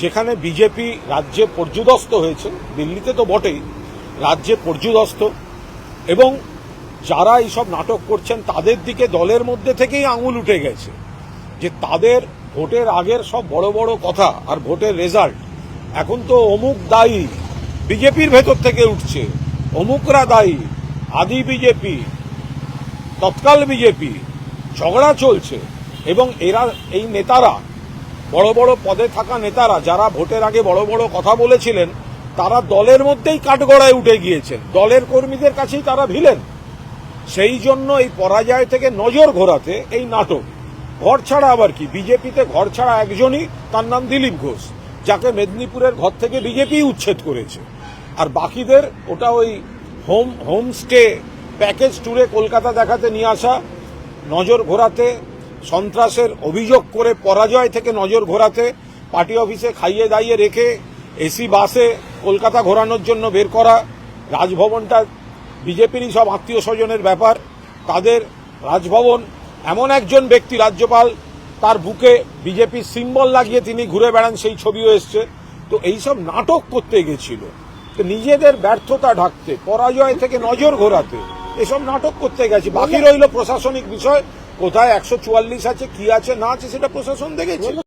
যেখানে বিজেপি রাজ্যে পর্যুদস্ত হয়েছে, দিল্লিতে তো বটেই, রাজ্যে পর্যুদস্ত, এবং যারা এইসব নাটক করছেন, তাদের দিকে দলের মধ্যে থেকেই আঙুল উঠে গেছে যে তাদের ভোটের আগের সব বড় বড় কথা আর ভোটের রেজাল্ট এখন তো অমুক দায়ী বিজেপির ভেতর থেকে উঠছে, অমুকরা দায়ী, আদি বিজেপি তৎকাল বিজেপি ঝগড়া চলছে, এবং এরা, এই নেতারা বড় বড় পদে থাকা নেতারা, যারা ভোটের আগে বড় বড় কথা বলেছিলেন, তারা দলের মধ্যেই কাঠগড়ায় উঠে গিয়েছেন। দলের কর্মীদের কাছেই তারা ভিলেন। সেই জন্য এই পরাজয় থেকে নজর ঘোরাতে এই নাটক। ঘর ছাড়া আবার কি? বিজেপিতে ঘর ছাড়া একজনই তার নাম দিলীপ ঘোষ, যাকে মেদিনীপুরের ঘর থেকে বিজেপি উচ্ছেদ করেছে। আর বাকিদের, ওটা ওই হোম, হোমস্টে প্যাকেজ ট্যুরে কলকাতা দেখাতে নিয়ে আসা, নজর ঘোরাতে সন্ত্রাসের অভিযোগ করে পরাজয় থেকে নজর ঘোরাতে পার্টি অফিসে খাইয়ে দাইয়ে রেখে এসি বাসে কলকাতা ঘোরানোর জন্য বের করা রাজভবনটা বিজেপিরই সব আত্মীয় স্বজনের ব্যাপার তাদের রাজভবন এমন একজন ব্যক্তি রাজ্যপাল তার বুকে বিজেপির সিম্বল লাগিয়ে তিনি ঘুরে বেড়ান সেই ছবিও এসছে। তো এইসব নাটক করতে গেছিল। তো নিজেদের ব্যর্থতা ঢাকতে পরাজয় থেকে নজর ঘোরাতে এসব নাটক করতে গেছে। বাকি রইল প্রশাসনিক বিষয় কোথায় একশো চুয়াল্লিশ আছে কি আছে না আছে সেটা প্রশাসন দেখেছে।